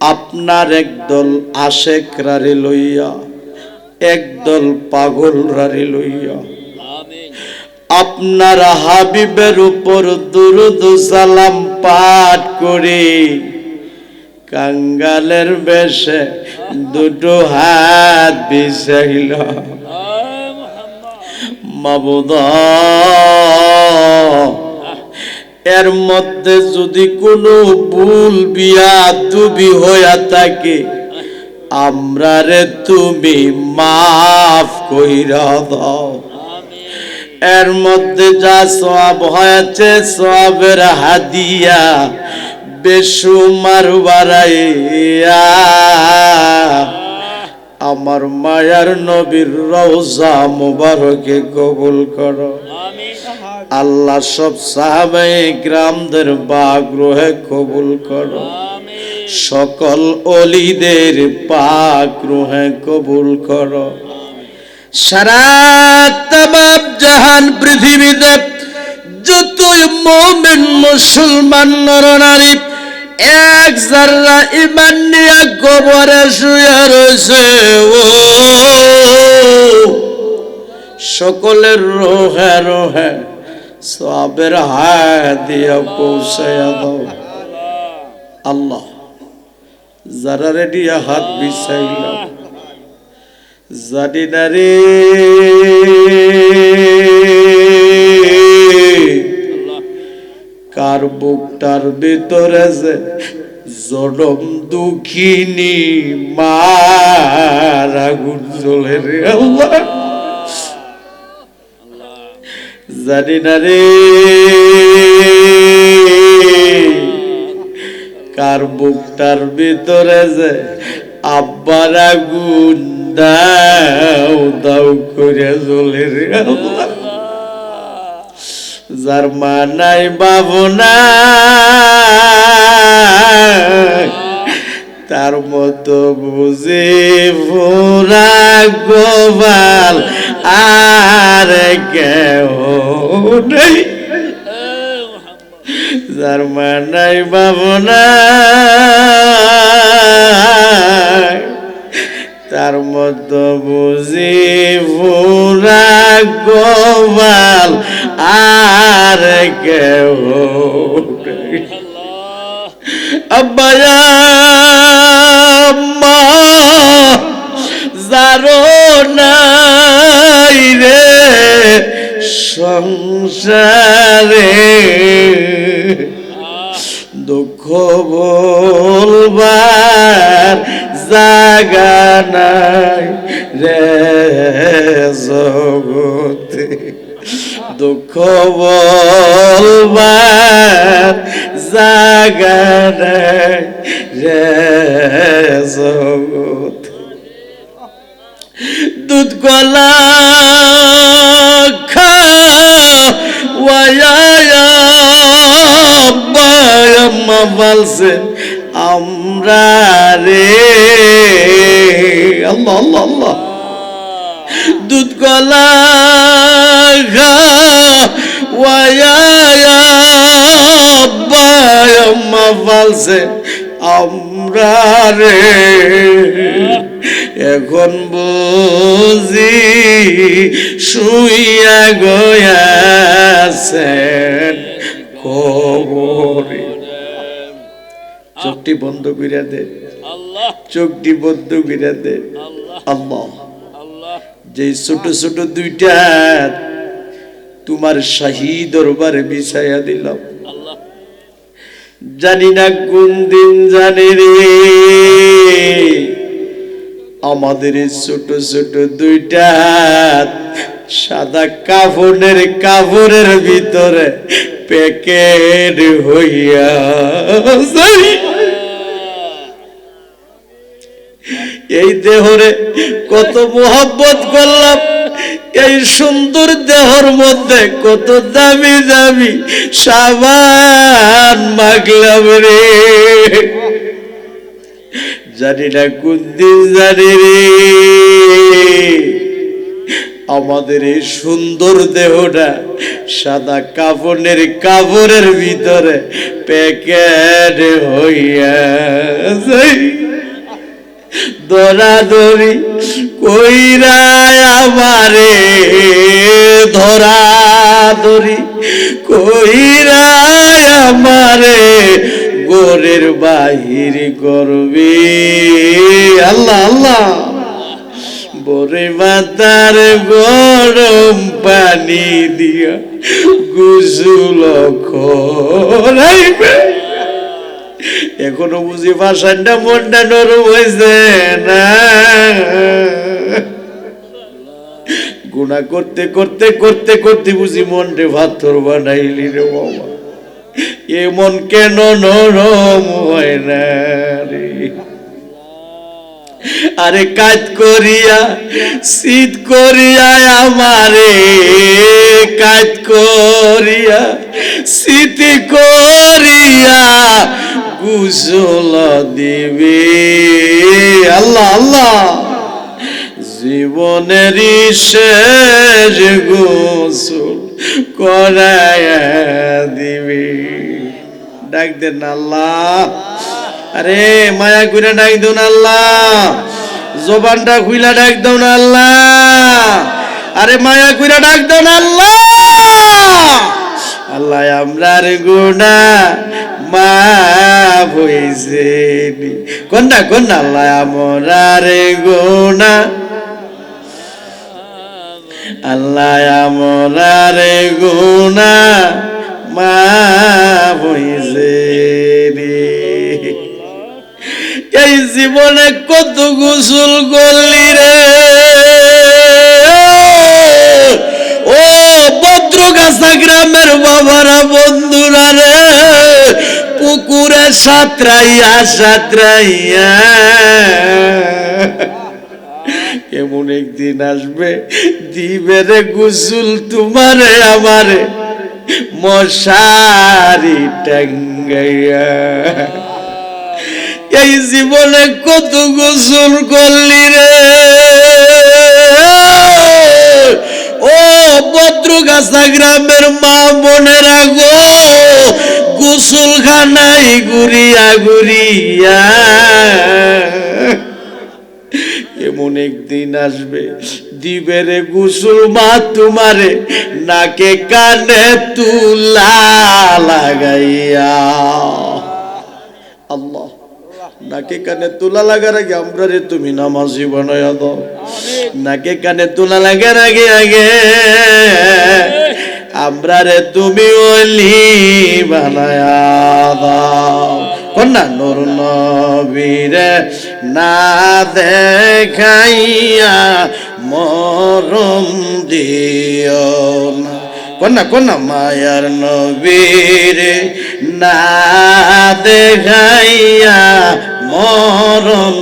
আপনার একদল আশেক রারে লইয়া একদল পাগল রারে লইয়া। আপনার হাবিবের উপর দুরুদ সালাম পাঠ করে। কাঙ্গালের বেশে দুটো হাত মোহাম্মদ মাবুদ এর মধ্যে যদি কোনো ভুল বিয়া দুবি হইয়া থাকে, আমরা রে তুমি মাফ কইরা দাও। এর মধ্যে যা সব হয়েছে সবের হাদিয়া বেসুমার বাড়াইয়া আমার মায়ার নবীর রওজা মুবারকে কবুল করো। আল্লাহ সব সাহাবাই গ্রামদের বাগ্রহে কবুল করো। সকল অলিদের পাক রুহে কবুল করো। সারা তামাম জাহান পৃথিবীতে যতই মোমেন মুসলমান নরনারী এক জাররা ইমান নিয়ে গোবরে শুয়ে রয়েছে ও সকলের রোহে রোহে সবের হায় দিয়ে আল্লাহ, যারা রেডিয়া হাত বিছাইলাম। জানি না রে। কার বুকটার ভিতরে যে জনম দুঃখিনী মার আগুন জ্বলে আল্লাহ। জানি না রে। কার বুকটার ভিতরে যে আব্বার আগুন দাও দাও করে জ্বলে রে। যার মা নাই, বাবু নাই, তার মতো বুঝে ভোরা গোপাল আর কেউ নেই যার মা নাই বাবু তার মতো বুঝি ভোরা গোপাল আর কেউ আব্বায়া যারো নাই বলবার জাগা নাই রে জগতে। দুঃখ বলবার জাগা নাই রে জগত। দুধ কলা বলছে আমরা রে আল্লাহ আল্লাহ আল্লাহ। দুধ কলা খাওয়াইয়া বলছে আমরা রে এখন বুঝি শুইয়া গয়াছেন কবরে চোখটি বন্ধ করিয়া দে। আল্লাহ। চোখটি বন্ধ করিয়া দে। আল্লাহ। যে ছোট ছোট দুইটা তোমার শাহী দরবারে বিছাইয়া দিলাম। আল্লাহ। জানি না কোন দিন জানি রে। আমাদের ছোট ছোট দুইটা সাদা কাফনের কাপড়ের ভিতরে প্যাকেট হইয়া যায়। এই দেহরে কত মোহাব্বত করলাম, এই সুন্দর দেহর মধ্যে কত দামি দামি সাবান মাগলাম রে জানি না কোন জানি রে আমাদের এই সুন্দর দেহটা সাদা কাপড়ের কাপড়ের ভিতরে প্যাকেট হইয়া। দরাদরি কইরা আমারে ধরাদরি কইরা আমারে, গোরের বাহির করবে আল্লাহ আল্লাহ বরে মাতার গরম পানি দিয়া গুসুল করাইবে। এখনও বুঝি ভাষাটা মনটা নরম হয়েছে না? গুণা করতে করতে করতে করতে বুঝি মনটে ভাতর বানাইলি রে বাবা। এ মন কেন নরম হয় না রে? আরে কাজ করিয়া, শীত করিয়া আমারে কাজ করিয়া, শীত করিয়া গুসল দিবে। আল্লাহ আল্লাহ। জীবনের শেষ গোসল করায়া দিবে। ডাক দেন আল্লাহ। আরে মায়া কইরা ডাক দেন আল্লাহ। জবানটা খুইলা ডাক দেন আল্লাহ। আরে মায়া কইরা ডাক দেন আল্লাহ। আল্লাহ, আমরার গুণা মা হইছে কোনটা কোনটা আল্লাহ, আমরার গুণা। আল্লাহ, আমরার গুণা মা হইছে রে এই জীবনে কত গোসল করলি রে? ও ভদ্রগাছা গ্রামের বাবারা, বন্ধুরা রে, পুকুরে সাঁতরাইয়া সাঁতরাইয়া। এমন একদিন আসবে, দিবে রে গুসুল তোমারে আমারে, মশারি টাঙ্গাইয়া এই জীবনে কত গোসল করলি রে? ও ভদ্রগাছা গ্রামের মা বোনেরা গো গোসল খানাই ঘুরিয়া ঘুরিয়া। এমন একদিন আসবে, দিবেরে গুসুল মা তোমারে নাকে কানে তুলা লাগাইয়া। আল্লাহ। নাকে কানে তুলা লাগার আগে আমরা রে তুমি নামাজি বানাইয়া দাও। নাকে কানে তুলা লাগার আগে আগে আমরা রে তুমি ওলি বানায়া দাও। কন্যা নুর নবীরে না দেখাইয়া মরম দিও না। কন্যা কন্যা মায়ার নবীরে না দেখাইয়া মরম